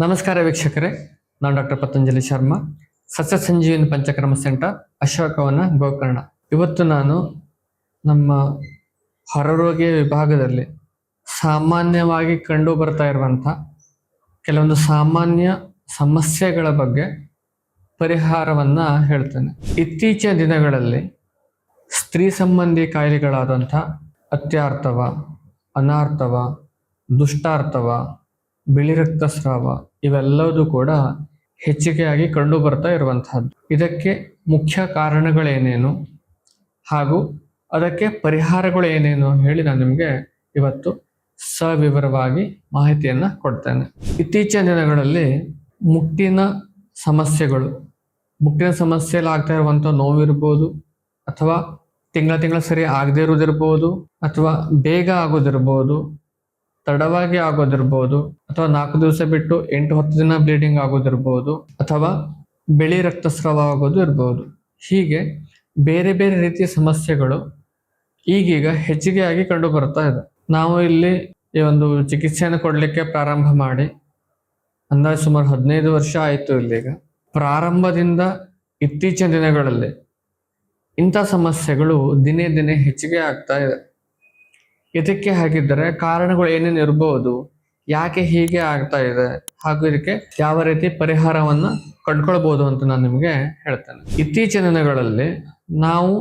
ನಮಸ್ಕಾರ ವೀಕ್ಷಕರೇ, ನಾನು ಡಾಕ್ಟರ್ ಪತಂಜಲಿ ಶರ್ಮಾ ಸಸ್ಯ ಸಂಜೀವಿನಿ ಪಂಚಕ್ರಮ ಸೆಂಟರ್, ಅಶೋಕವನ ಗೋಕರ್ಣ. ಇವತ್ತು ನಾನು ನಮ್ಮ ಹೊರರೋಗಿಯ ವಿಭಾಗದಲ್ಲಿ ಸಾಮಾನ್ಯವಾಗಿ ಕಂಡು ಬರ್ತಾ ಇರುವಂಥ ಕೆಲವೊಂದು ಸಾಮಾನ್ಯ ಸಮಸ್ಯೆಗಳ ಬಗ್ಗೆ ಪರಿಹಾರವನ್ನ ಹೇಳ್ತೇನೆ. ಇತ್ತೀಚಿನ ದಿನಗಳಲ್ಲಿ ಸ್ತ್ರೀ ಸಂಬಂಧಿ ಕಾಯಿಲೆಗಳಾದಂಥ ಅತ್ಯಾರ್ಥವ, ಅನಾರ್ಥವ ದುಷ್ಟಾರ್ತವ ಬಿಳಿ ರಕ್ತಸ್ರಾವ ಇವೆಲ್ಲವೂ ಕೂಡ ಹೆಚ್ಚಿಗೆಯಾಗಿ ಕಂಡು ಬರ್ತಾ ಇರುವಂತಹದ್ದು. ಇದಕ್ಕೆ ಮುಖ್ಯ ಕಾರಣಗಳೇನೇನು? ಹಾಗೂ ಅದಕ್ಕೆ ಪರಿಹಾರಗಳು ಏನೇನು ಹೇಳಿ ನಾನು ನಿಮಗೆ ಇವತ್ತು ಸವಿವರವಾಗಿ ಮಾಹಿತಿಯನ್ನು ಕೊಡ್ತೇನೆ. ಇತ್ತೀಚಿನ ದಿನಗಳಲ್ಲಿ ಮುಟ್ಟಿನ ಸಮಸ್ಯೆಗಳು, ಮುಟ್ಟಿನ ಸಮಸ್ಯೆಯಲ್ಲಿ ಆಗ್ತಾ ಇರುವಂಥ ನೋವಿರ್ಬೋದು, ಅಥವಾ ತಿಂಗಳ ತಿಂಗಳ ಸರಿ ಆಗದೇ ಇರೋದಿರ್ಬೋದು ಅಥವಾ ಬೇಗ ಆಗೋದಿರ್ಬೋದು ತಡವಾಗಿ ಆಗೋದಿರ್ಬೋದು ಅಥವಾ ನಾಲ್ಕು ದಿವಸ ಬಿಟ್ಟು ಎಂಟು ಹತ್ತು ದಿನ ಬ್ಲೀಡಿಂಗ್ ಆಗೋದಿರ್ಬೋದು ಅಥವಾ ಬಿಳಿ ರಕ್ತಸ್ರಾವ ಆಗೋದು ಇರ್ಬೋದು. ಹೀಗೆ ಬೇರೆ ಬೇರೆ ರೀತಿಯ ಸಮಸ್ಯೆಗಳು ಈಗೀಗ ಹೆಚ್ಚಿಗೆ ಆಗಿ ಕಂಡು ಬರ್ತಾ ಇದೆ. ನಾವು ಇಲ್ಲಿ ಈ ಒಂದು ಚಿಕಿತ್ಸೆಯನ್ನು ಕೊಡಲಿಕ್ಕೆ ಪ್ರಾರಂಭ ಮಾಡಿ, ಅಂದಾಜು ಸುಮಾರು ಹದಿನೈದು ವರ್ಷ ಆಯಿತು ಇಲ್ಲಿಗ. ಪ್ರಾರಂಭದಿಂದ ಇತ್ತೀಚಿನ ದಿನಗಳಲ್ಲಿ ಇಂಥ ಸಮಸ್ಯೆಗಳು ದಿನೇ ದಿನೇ ಹೆಚ್ಚಿಗೆ ಆಗ್ತಾ ಇದೆ. ಇದಕ್ಕೆ ಹಾಗಿದ್ದರೆ ಕಾರಣಗಳು ಏನೇನು ಇರಬಹುದು ಯಾಕೆ ಹೀಗೆ ಆಗ್ತಾ ಇದೆ, ಹಾಗೂ ಇದಕ್ಕೆ ಯಾವ ರೀತಿ ಪರಿಹಾರವನ್ನು ಕಂಡುಕೊಳ್ಬಹುದು ಅಂತ ನಾನು ನಿಮಗೆ ಹೇಳ್ತೇನೆ. ಇತ್ತೀಚಿನ ದಿನಗಳಲ್ಲಿ ನಾವು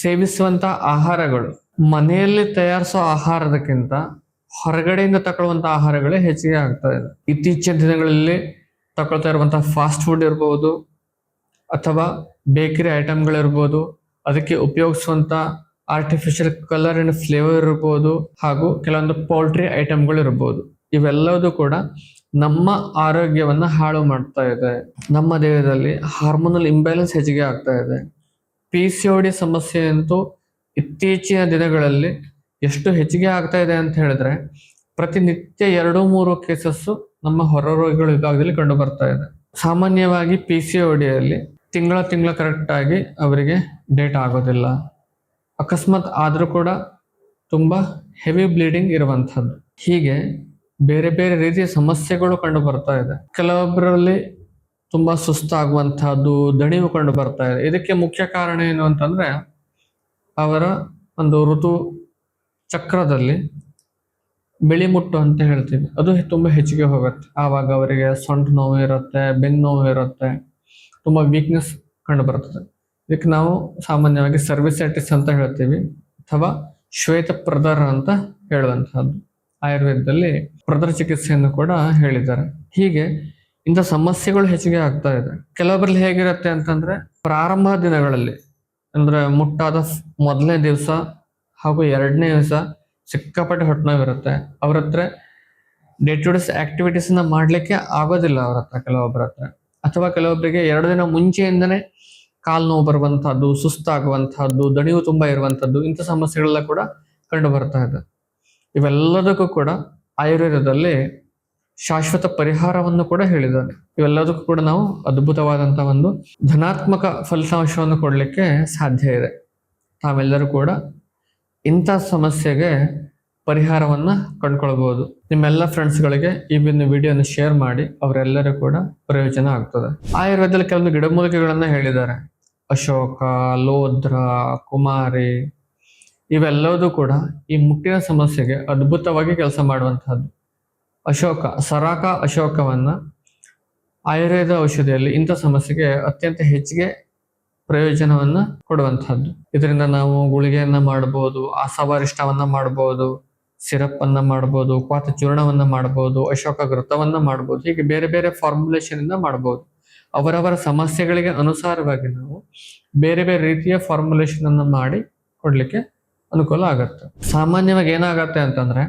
ಸೇವಿಸುವಂತ ಆಹಾರಗಳು, ಮನೆಯಲ್ಲಿ ತಯಾರಿಸೋ ಆಹಾರದಕ್ಕಿಂತ ಹೊರಗಡೆಯಿಂದ ತಗೊಳ್ಳುವಂತ ಆಹಾರಗಳೇ ಹೆಚ್ಚಿಗೆ ಆಗ್ತಾ ಇದೆ. ಇತ್ತೀಚಿನ ದಿನಗಳಲ್ಲಿ ತಗೊಳ್ತಾ ಇರುವಂತಹ ಫಾಸ್ಟ್ ಫುಡ್ ಇರ್ಬೋದು, ಅಥವಾ ಬೇಕರಿ ಐಟಮ್ಗಳಿರ್ಬೋದು, ಅದಕ್ಕೆ ಉಪಯೋಗಿಸುವಂತ ಆರ್ಟಿಫಿಷಿಯಲ್ ಕಲರ್ ಅಂಡ್ ಫ್ಲೇವರ್ ಇರ್ಬೋದು, ಹಾಗೂ ಕೆಲವೊಂದು ಪೌಲ್ಟ್ರಿ ಐಟಮ್ಗಳು ಇರ್ಬೋದು. ಇವೆಲ್ಲವೂ ಕೂಡ ನಮ್ಮ ಆರೋಗ್ಯವನ್ನು ಹಾಳು ಮಾಡ್ತಾ ಇದೆ. ನಮ್ಮ ದೇಹದಲ್ಲಿ ಹಾರ್ಮೋನಲ್ ಇಂಬ್ಯಾಲೆನ್ಸ್ ಹೆಚ್ಚಿಗೆ ಆಗ್ತಾ ಇದೆ. ಪಿ ಸಿ ಡಿ ಸಮಸ್ಯೆ ಅಂತೂ ಇತ್ತೀಚಿನ ದಿನಗಳಲ್ಲಿ ಎಷ್ಟು ಹೆಚ್ಚಿಗೆ ಆಗ್ತಾ ಇದೆ ಅಂತ ಹೇಳಿದ್ರೆ, ಪ್ರತಿನಿತ್ಯ ಎರಡು ಮೂರು ಕೇಸಸ್ಸು ನಮ್ಮ ಹೊರರೋಗಿಗಳ ವಿಭಾಗದಲ್ಲಿ ಕಂಡು ಬರ್ತಾ ಇದೆ. ಸಾಮಾನ್ಯವಾಗಿ ಪಿ ಸಿ ಡಿಯಲ್ಲಿ ತಿಂಗಳ ತಿಂಗಳ ಕರೆಕ್ಟಾಗಿ ಅವರಿಗೆ ಡೇಟ್ ಆಗೋದಿಲ್ಲ. ಅಕಸ್ಮಾತ್ ಆದರೂ ಕೂಡ ತುಂಬ ಹೆವಿ ಬ್ಲೀಡಿಂಗ್ ಇರುವಂಥದ್ದು. ಹೀಗೆ ಬೇರೆ ಬೇರೆ ರೀತಿಯ ಸಮಸ್ಯೆಗಳು ಕಂಡು ಬರ್ತಾ ಇದೆ. ಕೆಲವೊಬ್ಬರಲ್ಲಿ ತುಂಬ ಸುಸ್ತಾಗುವಂಥದ್ದು, ದಣಿವು ಕಂಡು ಬರ್ತಾ ಇದೆ. ಇದಕ್ಕೆ ಮುಖ್ಯ ಕಾರಣ ಏನು ಅಂತಂದ್ರೆ, ಅವರ ಒಂದು ಋತು ಚಕ್ರದಲ್ಲಿ ಬಿಳಿ ಮುಟ್ಟು ಅಂತ ಹೇಳ್ತೀವಿ. ಅದು ತುಂಬ ಹೆಚ್ಚಿಗೆ ಹೋಗುತ್ತೆ. ಆವಾಗ ಅವರಿಗೆ ಸೊಂಟ ನೋವು ಇರುತ್ತೆ, ಬೆನ್ನು ನೋವು ಇರುತ್ತೆ, ತುಂಬ ವೀಕ್ನೆಸ್ ಕಂಡು ಬರ್ತದೆ. ಇದಕ್ಕೆ ನಾವು ಸಾಮಾನ್ಯವಾಗಿ ಸರ್ವಿಸೈಟಿಸ್ ಅಂತ ಹೇಳ್ತೀವಿ ಅಥವಾ ಶ್ವೇತ ಪ್ರದರ ಅಂತ ಹೇಳುವಂತಹದ್ದು. ಆಯುರ್ವೇದದಲ್ಲಿ ಪ್ರದರ ಚಿಕಿತ್ಸೆಯನ್ನು ಕೂಡ ಹೇಳಿದ್ದಾರೆ. ಹೀಗೆ ಇಂಥ ಸಮಸ್ಯೆಗಳು ಹೆಚ್ಚಿಗೆ ಆಗ್ತಾ ಇದೆ. ಕೆಲವೊಬ್ಬರಲ್ಲಿ ಹೇಗಿರುತ್ತೆ ಅಂತಂದ್ರೆ ಪ್ರಾರಂಭ ದಿನಗಳಲ್ಲಿ, ಅಂದ್ರೆ ಮುಟ್ಟಾದ ಮೊದಲನೇ ದಿವಸ ಹಾಗೂ ಎರಡನೇ ದಿವಸ ಸಿಕ್ಕಾಪಟ್ಟೆ ಹೊಟ್ಟೆ ನೋವಿರುತ್ತೆ ಅವ್ರ ಹತ್ರ ಡೇ ಟು ಡೇಸ್ನ ಮಾಡ್ಲಿಕ್ಕೆ ಆಗೋದಿಲ್ಲ ಅವ್ರ ಹತ್ರ ಕೆಲವೊಬ್ಬರ ಹತ್ರ. ಅಥವಾ ಕೆಲವೊಬ್ಬರಿಗೆ ಎರಡು ದಿನ ಮುಂಚೆಯಿಂದನೇ ಕಾಲು ನೋವು ಬರುವಂತಹದ್ದು, ಸುಸ್ತಾಗುವಂತಹದ್ದು, ದಣಿವು ತುಂಬಾ ಇರುವಂತಹದ್ದು, ಇಂಥ ಸಮಸ್ಯೆಗಳೆಲ್ಲ ಕೂಡ ಕಂಡು ಬರ್ತಾ ಇದೆ. ಇವೆಲ್ಲದಕ್ಕೂ ಕೂಡ ಆಯುರ್ವೇದದಲ್ಲಿ ಶಾಶ್ವತ ಪರಿಹಾರವನ್ನು ಕೂಡ ಹೇಳಿದ್ದಾನೆ ಇವೆಲ್ಲದಕ್ಕೂ ಕೂಡ ನಾವು ಅದ್ಭುತವಾದಂತಹ ಒಂದು ಧನಾತ್ಮಕ ಫಲಿತಾಂಶವನ್ನು ಕೊಡಲಿಕ್ಕೆ ಸಾಧ್ಯ ಇದೆ. ತಾವೆಲ್ಲರೂ ಕೂಡ ಇಂಥ ಸಮಸ್ಯೆಗೆ ಪರಿಹಾರವನ್ನ ಕಂಡುಕೊಳ್ಬಹುದು ನಿಮ್ಮೆಲ್ಲ ಫ್ರೆಂಡ್ಸ್ಗಳಿಗೆ ಈ ಒಂದು ವಿಡಿಯೋನ ಶೇರ್ ಮಾಡಿ, ಅವರೆಲ್ಲರೂ ಕೂಡ ಪ್ರಯೋಜನ ಆಗ್ತದೆ. ಆಯುರ್ವೇದದಲ್ಲಿ ಕೆಲವೊಂದು ಗಿಡಮೂಲಿಕೆಗಳನ್ನು ಹೇಳಿದ್ದಾರೆ. ಅಶೋಕ, ಲೋದ್ರ, ಕುಮಾರಿ, ಇವೆಲ್ಲದೂ ಕೂಡ ಈ ಮುಟ್ಟಿನ ಸಮಸ್ಯೆಗೆ ಅದ್ಭುತವಾಗಿ ಕೆಲಸ ಮಾಡುವಂತಹದ್ದು. ಅಶೋಕ, ಸರಾಕ ಅಶೋಕವನ್ನ ಆಯುರ್ವೇದ ಔಷಧಿಯಲ್ಲಿ ಇಂಥ ಸಮಸ್ಯೆಗೆ ಅತ್ಯಂತ ಹೆಚ್ಚಿಗೆ ಪ್ರಯೋಜನವನ್ನ ಕೊಡುವಂತಹದ್ದು. ಇದರಿಂದ ನಾವು ಗುಳಿಗೆಯನ್ನ ಮಾಡಬಹುದು ಆಸವಾರಿಷ್ಟವನ್ನ ಮಾಡಬಹುದು ಸಿರಪ್ ಅನ್ನ ಮಾಡಬಹುದು ಕ್ವಾತ ಚೂರ್ಣವನ್ನ ಮಾಡಬಹುದು ಅಶೋಕ ಘೃತವನ್ನ ಮಾಡಬಹುದು ಹೀಗೆ ಬೇರೆ ಬೇರೆ ಫಾರ್ಮುಲೇಷನ್ ಇಂದ ಮಾಡಬಹುದು ಅವರವರ ಸಮಸ್ಯೆಗಳಿಗೆ ಅನುಸಾರವಾಗಿ ನಾವು ಬೇರೆ ಬೇರೆ ರೀತಿಯ ಫಾರ್ಮುಲೇಷನ್ ಅನ್ನ ಮಾಡಿ ಕೊಡ್ಲಿಕ್ಕೆ ಅನುಕೂಲ ಆಗುತ್ತೆ. ಸಾಮಾನ್ಯವಾಗಿ ಏನಾಗತ್ತೆ ಅಂತಂದ್ರೆ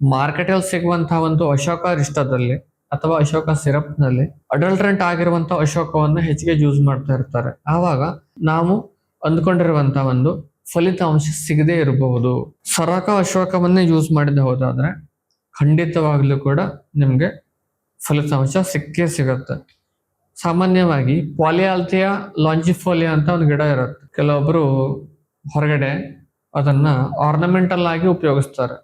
ಮಾರ್ಕೆಟಲ್ಲಿ ಸಿಗುವಂತಹ ಒಂದು ಅಶೋಕ ರಿಷ್ಟದಲ್ಲಿ ಅಥವಾ ಅಶೋಕ ಸಿರಪ್ನಲ್ಲಿ ಅಡಲ್ಟ್ರೆಂಟ್ ಆಗಿರುವಂತಹ ಅಶೋಕವನ್ನು ಹೆಚ್ಚಿಗೆ ಯೂಸ್ ಮಾಡ್ತಾ ಇರ್ತಾರೆ. ಆವಾಗ ನಾವು ಅಂದ್ಕೊಂಡಿರುವಂತಹ ಒಂದು ಫಲಿತಾಂಶ ಸಿಗದೇ ಇರಬಹುದು. ಸರಕ ಅಶೋಕವನ್ನೇ ಯೂಸ್ ಮಾಡಿದ ಹೋದಾದ್ರೆ ಖಂಡಿತವಾಗ್ಲೂ ಕೂಡ ನಿಮಗೆ ಫಲಿತಾಂಶ ಸಿಕ್ಕೇ ಸಿಗತ್ತೆ. ಸಾಮಾನ್ಯವಾಗಿ ಪಾಲಿಯಾಲ್ತಿಯ ಲಾಂಜಿಫೋಲಿಯಾ ಅಂತ ಒಂದು ಗಿಡ ಇರುತ್ತೆ. ಕೆಲವೊಬ್ಬರು ಹೊರಗಡೆ ಅದನ್ನ ಆರ್ನಮೆಂಟಲ್ ಆಗಿ ಉಪಯೋಗಿಸ್ತಾರೆ.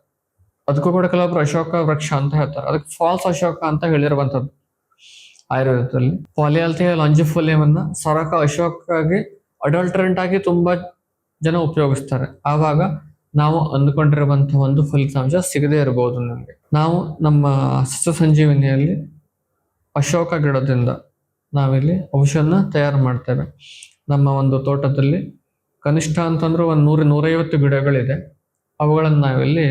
ಅದಕ್ಕೂ ಕೂಡ ಕೆಲವೊಬ್ರು ಅಶೋಕ ವೃಕ್ಷ ಅಂತ ಹೇಳ್ತಾರೆ. ಅದಕ್ಕೆ ಫಾಲ್ಸ್ ಅಶೋಕ ಅಂತ ಹೇಳಿರುವಂಥದ್ದು ಆಯುರ್ವೇದದಲ್ಲಿ. ಪಾಲಿಯಾಲ್ತಿಯ ಲಾಂಜಿಫೋಲಿಯಂ ಅನ್ನ ಸರಕ, ಅಶೋಕಾಗಿ ಅಡಲ್ಟ್ರೆಂಟ್ ಆಗಿ ತುಂಬಾ ಜನ ಉಪಯೋಗಿಸ್ತಾರೆ. ಆವಾಗ ನಾವು ಅಂದ್ಕೊಂಡಿರುವಂತಹ ಒಂದು ಫಲಿತಾಂಶ ಸಿಗದೇ ಇರಬಹುದು ನಮಗೆ. ನಾವು ನಮ್ಮ ಸಸ್ಯ ಸಂಜೀವಿನಿಯಲ್ಲಿ ಅಶೋಕ ಗಿಡದಿಂದ ನಾವಿಲ್ಲಿ ಔಷಧನ ತಯಾರು ಮಾಡ್ತೇವೆ. ನಮ್ಮ ಒಂದು ತೋಟದಲ್ಲಿ ಕನಿಷ್ಠ ಅಂತಂದ್ರೆ ಒಂದು ನೂರ, ನೂರೈವತ್ತು ಗಿಡಗಳಿದೆ. ಅವುಗಳನ್ನು ನಾವಿಲ್ಲಿ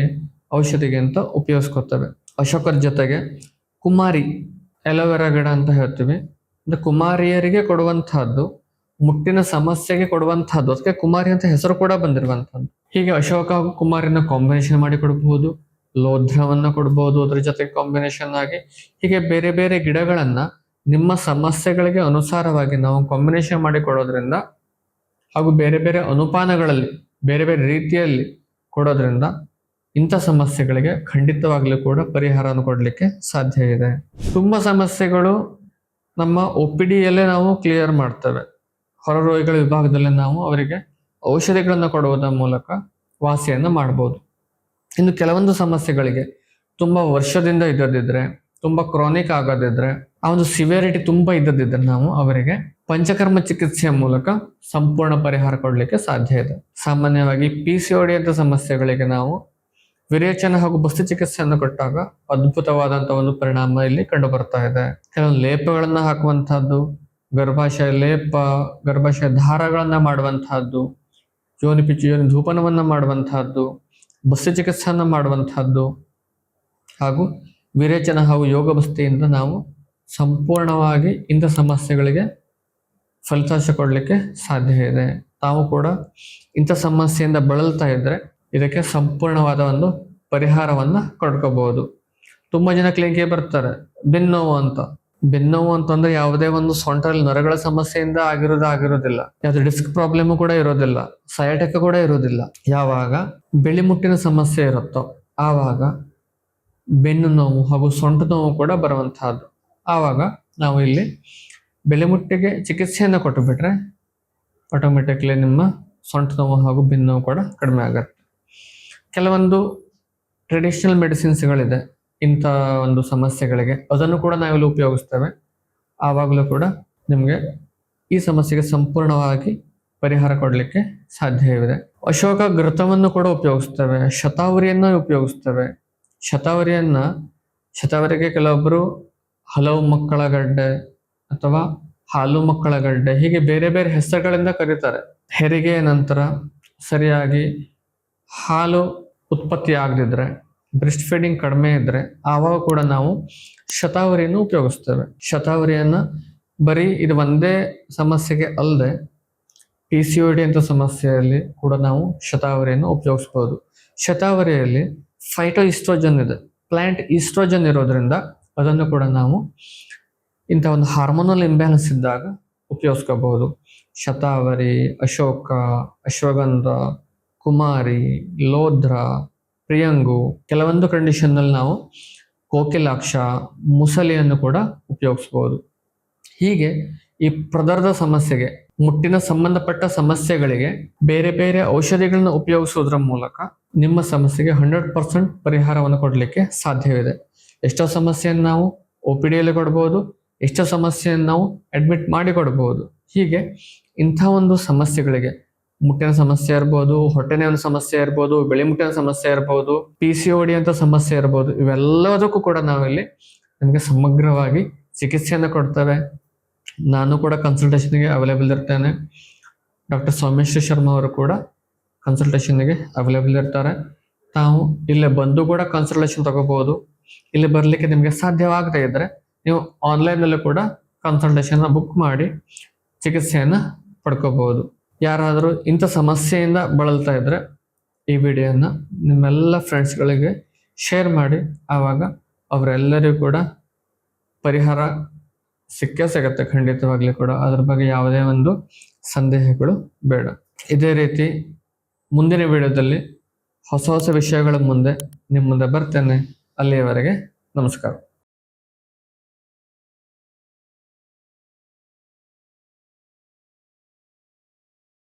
ಔಷಧಿಗೆ ಅಂತ ಉಪಯೋಗಿಸ್ಕೊತೇವೆ. ಅಶೋಕದ ಜೊತೆಗೆ ಕುಮಾರಿ, ಎಲೋವೆರಾ ಗಿಡ ಅಂತ ಹೇಳ್ತೀವಿ. ಅಂದ್ರೆ ಕುಮಾರಿಯರಿಗೆ ಕೊಡುವಂತಹದ್ದು ಮುಟ್ಟಿನ ಸಮಸ್ಯೆಗೆ ಕೊಡುವಂತಹದ್ದು. ಅದಕ್ಕೆ ಕುಮಾರಿ ಅಂತ ಹೆಸರು ಕೂಡ ಬಂದಿರುವಂತಹದ್ದು. ಹೀಗೆ ಅಶೋಕ ಹಾಗೂ ಕುಮಾರಿನ ಕಾಂಬಿನೇಷನ್ ಮಾಡಿ ಕೊಡಬಹುದು ಲೋಧ್ರವನ್ನ ಕೊಡಬಹುದು, ಅದ್ರ ಜೊತೆಗೆ ಕಾಂಬಿನೇಷನ್ ಆಗಿ ಹೀಗೆ ಬೇರೆ ಬೇರೆ ಗಿಡಗಳನ್ನ ನಿಮ್ಮ ಸಮಸ್ಯೆಗಳಿಗೆ ಅನುಸಾರವಾಗಿ ನಾವು ಕಾಂಬಿನೇಷನ್ ಮಾಡಿ ಕೊಡೋದ್ರಿಂದ ಹಾಗೂ ಬೇರೆ ಬೇರೆ ಅನುಪಾನಗಳಲ್ಲಿ, ಬೇರೆ ಬೇರೆ ರೀತಿಯಲ್ಲಿ ಕೊಡೋದ್ರಿಂದ ಇಂಥ ಸಮಸ್ಯೆಗಳಿಗೆ ಖಂಡಿತವಾಗ್ಲೂ ಕೂಡ ಪರಿಹಾರವನ್ನು ಕೊಡಲಿಕ್ಕೆ ಸಾಧ್ಯ ಇದೆ. ತುಂಬ ಸಮಸ್ಯೆಗಳು ನಮ್ಮ ಒ ಪಿ ನಾವು ಕ್ಲಿಯರ್ ಮಾಡ್ತೇವೆ. ಹೊರ ರೋಗಿಗಳ ವಿಭಾಗದಲ್ಲಿ ನಾವು ಅವರಿಗೆ ಔಷಧಿಗಳನ್ನು ಕೊಡುವುದರ ಮೂಲಕ ವಾಸಿಯನ್ನು ಮಾಡ್ಬೋದು. ಇನ್ನು ಕೆಲವೊಂದು ಸಮಸ್ಯೆಗಳಿಗೆ ತುಂಬ ವರ್ಷದಿಂದ ಇದ್ದದಿದ್ರೆ, ತುಂಬ ಕ್ರಾನಿಕ್ ಆಗೋದಿದ್ರೆ, ಆ ಒಂದು ಸಿವಿಯರಿಟಿ ತುಂಬ ಇದ್ದದಿದ್ರೆ ನಾವು ಅವರಿಗೆ ಪಂಚಕರ್ಮ ಚಿಕಿತ್ಸೆಯ ಮೂಲಕ ಸಂಪೂರ್ಣ ಪರಿಹಾರ ಕೊಡಲಿಕ್ಕೆ ಸಾಧ್ಯ ಇದೆ. ಸಾಮಾನ್ಯವಾಗಿ ಪಿ ಸಿ ಅಂತ ಸಮಸ್ಯೆಗಳಿಗೆ ನಾವು ವಿರೇಚನ ಹಾಗೂ ಬಸ್ತು ಚಿಕಿತ್ಸೆಯನ್ನು ಕೊಟ್ಟಾಗ ಅದ್ಭುತವಾದಂತಹ ಒಂದು ಪರಿಣಾಮ ಇಲ್ಲಿ ಕಂಡು ಬರ್ತಾ ಇದೆ. ಕೆಲವೊಂದು ಲೇಪಗಳನ್ನು ಹಾಕುವಂತಹದ್ದು ಗರ್ಭಾಶಯ ಲೇಪ ಗರ್ಭಾಶಯ ಧಾರಗಳನ್ನ ಮಾಡುವಂತಹದ್ದು ಯೋನಿ ಪಿಚ್ಚು ಯೋನಿ ಧೂಪನವನ್ನ ಮಾಡುವಂತಹದ್ದು ಬಸ್ತು ಚಿಕಿತ್ಸೆಯನ್ನ ಮಾಡುವಂತಹದ್ದು ಹಾಗೂ ವಿರೇಚನ ಹಾಗೂ ಯೋಗ ಬಸ್ತಿಯಿಂದ ನಾವು ಸಂಪೂರ್ಣವಾಗಿ ಇಂಥ ಸಮಸ್ಯೆಗಳಿಗೆ ಫಲಿತಾಂಶ ಕೊಡಲಿಕ್ಕೆ ಸಾಧ್ಯ ಇದೆ. ತಾವು ಕೂಡ ಇಂಥ ಸಮಸ್ಯೆಯಿಂದ ಬಳಲ್ತಾ ಇದ್ರೆ ಇದಕ್ಕೆ ಸಂಪೂರ್ಣವಾದ ಒಂದು ಪರಿಹಾರವನ್ನು ಕೊಡ್ಕೋಬಹುದು ತುಂಬಾ ಜನ ಕ್ಲಿನಿಕ್ಗೆ ಬರ್ತಾರೆ ಬೆನ್ನೋವು ಅಂತ. ಬೆನ್ನೋವು ಅಂತಂದ್ರೆ ಯಾವುದೇ ಒಂದು ಸೊಂಟಲ್ಲಿ ನರಗಳ ಸಮಸ್ಯೆಯಿಂದ ಆಗಿರೋದು ಆಗಿರೋದಿಲ್ಲ. ಯಾವ್ದು ಡಿಸ್ಕ್ ಪ್ರಾಬ್ಲಮ್ ಕೂಡ ಇರೋದಿಲ್ಲ. ಸಯಾಟಕ ಕೂಡ ಇರೋದಿಲ್ಲ. ಯಾವಾಗ? ಬೆಳಿಮುಟ್ಟಿನ ಸಮಸ್ಯೆ ಇರುತ್ತೋ ಆವಾಗ ಬೆನ್ನು ನೋವು ಹಾಗೂ ಸೊಂಟ ನೋವು ಕೂಡ ಬರುವಂತಹದ್ದು. ಆವಾಗ ನಾವು ಇಲ್ಲಿ ಬೆಳೆಮುಟ್ಟಿಗೆ ಚಿಕಿತ್ಸೆಯನ್ನು ಕೊಟ್ಟು ಬಿಟ್ರೆ ಆಟೋಮೆಟಿಕ್ಲಿ ನಿಮ್ಮ ಸೊಂಟ ನೋವು ಹಾಗೂ ಬೆನ್ನು ನೋವು ಕೂಡ ಕಡಿಮೆ ಆಗುತ್ತೆ. ಕೆಲವೊಂದು ಟ್ರೆಡಿಷನಲ್ ಮೆಡಿಸಿನ್ಸ್ಗಳಿದೆ ಇಂಥ ಒಂದು ಸಮಸ್ಯೆಗಳಿಗೆ ಅದನ್ನು ಕೂಡ ನಾವಿಲ್ಲಿ ಉಪಯೋಗಿಸ್ತೇವೆ. ಆವಾಗಲೂ ಕೂಡ ನಿಮಗೆ ಈ ಸಮಸ್ಯೆಗೆ ಸಂಪೂರ್ಣವಾಗಿ ಪರಿಹಾರ ಕೊಡಲಿಕ್ಕೆ ಸಾಧ್ಯವಿದೆ. ಅಶೋಕ ಘೃತವನ್ನು ಕೂಡ ಉಪಯೋಗಿಸ್ತೇವೆ, ಶತಾವರಿಯನ್ನು ಉಪಯೋಗಿಸ್ತೇವೆ. ಶತಾವರಿಯನ್ನ, ಶತಾವರಿಗೆ ಕೆಲವೊಬ್ಬರು ಹಲವು ಮಕ್ಕಳ ಗಡ್ಡೆ ಅಥವಾ ಹಾಲು ಮಕ್ಕಳ ಗಡ್ಡೆ, ಹೀಗೆ ಬೇರೆ ಬೇರೆ ಹೆಸರುಗಳಿಂದ ಕರೀತಾರೆ. ಹೆರಿಗೆಯ ನಂತರ ಸರಿಯಾಗಿ ಹಾಲು ಉತ್ಪತ್ತಿ ಆಗದಿದ್ರೆ ಬ್ರೆಸ್ಟ್ ಫೀಡಿಂಗ್ ಕಡಿಮೆ ಇದ್ದರೆ ಆವಾಗ ಕೂಡ ನಾವು ಶತಾವರಿಯನ್ನು ಉಪಯೋಗಿಸ್ತೇವೆ. ಶತಾವರಿಯನ್ನ ಬರೀ ಇದು ಒಂದೇ ಸಮಸ್ಯೆಗೆ ಅಲ್ಲದೆ ಪಿ ಸಿ ಒ ಡಿ ಅಂತ ಸಮಸ್ಯೆಯಲ್ಲಿ ಕೂಡ ನಾವು ಶತಾವರಿಯನ್ನು ಉಪಯೋಗಿಸ್ಬೋದು. ಶತಾವರಿಯಲ್ಲಿ ಫೈಟೋ ಇಸ್ಟ್ರೋಜನ್ ಇದೆ. ಪ್ಲ್ಯಾಂಟ್ ಈಸ್ಟ್ರೋಜನ್ ಇರೋದ್ರಿಂದ ಅದನ್ನು ಕೂಡ ನಾವು ಇಂಥ ಒಂದು ಹಾರ್ಮೋನಲ್ ಇಂಬ್ಯಾಲೆನ್ಸ್ ಇದ್ದಾಗ ಉಪಯೋಗಿಸ್ಕೋಬಹುದು. ಶತಾವರಿ, ಅಶೋಕ, ಅಶ್ವಗಂಧ, ಕುಮಾರಿ, ಲೋಧ್ರ ಪ್ರಿಯಂಗು ಕೆಲವೊಂದು ಕಂಡೀಷನ್ನಲ್ಲಿ ನಾವು ಕೋಕಿಲಾಕ್ಷ, ಮುಸಲಿಯನ್ನು ಕೂಡ ಉಪಯೋಗಿಸ್ಬೋದು. ಹೀಗೆ ಈ ಪ್ರದರ್ಧ ಸಮಸ್ಯೆಗೆ, ಮುಟ್ಟಿನ ಸಂಬಂಧಪಟ್ಟ ಸಮಸ್ಯೆಗಳಿಗೆ ಬೇರೆ ಬೇರೆ ಔಷಧಿಗಳನ್ನ ಉಪಯೋಗಿಸೋದ್ರ ಮೂಲಕ ನಿಮ್ಮ ಸಮಸ್ಯೆಗೆ ಹಂಡ್ರೆಡ್ ಪರ್ಸೆಂಟ್ ಪರಿಹಾರವನ್ನು ಕೊಡಲಿಕ್ಕೆ ಸಾಧ್ಯವಿದೆ. ಎಷ್ಟೋ ಸಮಸ್ಯೆಯನ್ನು ನಾವು ಒ ಪಿ ಡಿಯಲ್ಲಿ ಕೊಡ್ಬೋದು, ಎಷ್ಟೋ ಸಮಸ್ಯೆಯನ್ನು ನಾವು ಅಡ್ಮಿಟ್ ಮಾಡಿ ಕೊಡ್ಬೋದು. ಹೀಗೆ ಇಂಥ ಒಂದು ಸಮಸ್ಯೆಗಳಿಗೆ ಮುಟ್ಟಿನ ಸಮಸ್ಯೆ ಇರ್ಬೋದು, ಹೊಟ್ಟೆನೇ ಒಂದು ಸಮಸ್ಯೆ ಇರ್ಬೋದು, ಬೆಳೆ ಮುಟ್ಟಿನ ಸಮಸ್ಯೆ ಇರ್ಬೋದು ಪಿ ಸಿ ಡಿ ಅಂತ ಸಮಸ್ಯೆ ಇರ್ಬೋದು, ಇವೆಲ್ಲದಕ್ಕೂ ಕೂಡ ನಾವಿಲ್ಲಿ ನಿಮಗೆ ಸಮಗ್ರವಾಗಿ ಚಿಕಿತ್ಸೆಯನ್ನು ಕೊಡ್ತೇವೆ. ನಾನು ಕೂಡ ಕನ್ಸಲ್ಟೇಷನ್ಗೆ ಅವೈಲೇಬಲ್ ಇರ್ತೇನೆ. ಡಾಕ್ಟರ್ ಸೋಮೇಶ್ವರ್ ಶರ್ಮಾ ಅವರು ಕೂಡ ಕನ್ಸಲ್ಟೇಷನ್ಗೆ ಅವೈಲೇಬಲ್ ಇರ್ತಾರೆ. ತಾವು ಇಲ್ಲೇ ಬಂದು ಕೂಡ ಕನ್ಸಲ್ಟೇಷನ್ ತಗೋಬಹುದು. ಇಲ್ಲಿ ಬರಲಿಕ್ಕೆ ನಿಮಗೆ ಸಾಧ್ಯವಾಗದೇ ಇದ್ರೆ ನೀವು ಆನ್ಲೈನಲ್ಲೂ ಕೂಡ ಕನ್ಸಲ್ಟೇಷನ್ ಬುಕ್ ಮಾಡಿ ಚಿಕಿತ್ಸೆಯನ್ನು ಪಡ್ಕೋಬಹುದು. ಯಾರಾದರೂ ಇಂಥ ಸಮಸ್ಯೆಯಿಂದ ಬಳಲ್ತಾ ಇದ್ದರೆ ಈ ವಿಡಿಯೋನ ನಿಮ್ಮೆಲ್ಲ ಫ್ರೆಂಡ್ಸ್ಗಳಿಗೆ ಶೇರ್ ಮಾಡಿ. ಆವಾಗ ಅವರೆಲ್ಲರಿಗೂ ಕೂಡ ಪರಿಹಾರ ಸಿಕ್ಕೇ ಸಿಗತ್ತೆ ಖಂಡಿತವಾಗ್ಲಿ ಕೂಡ. ಅದ್ರ ಬಗ್ಗೆ ಯಾವುದೇ ಒಂದು ಸಂದೇಹಗಳು ಬೇಡ. ಇದೇ ರೀತಿ ಮುಂದಿನ ವಿಡಿಯೋದಲ್ಲಿ ಹೊಸ ಹೊಸ ವಿಷಯಗಳ ಮುಂದೆ ನಿಮ್ಮ ಮುಂದೆ ಬರ್ತೇನೆ. ಅಲ್ಲಿಯವರೆಗೆ ನಮಸ್ಕಾರ.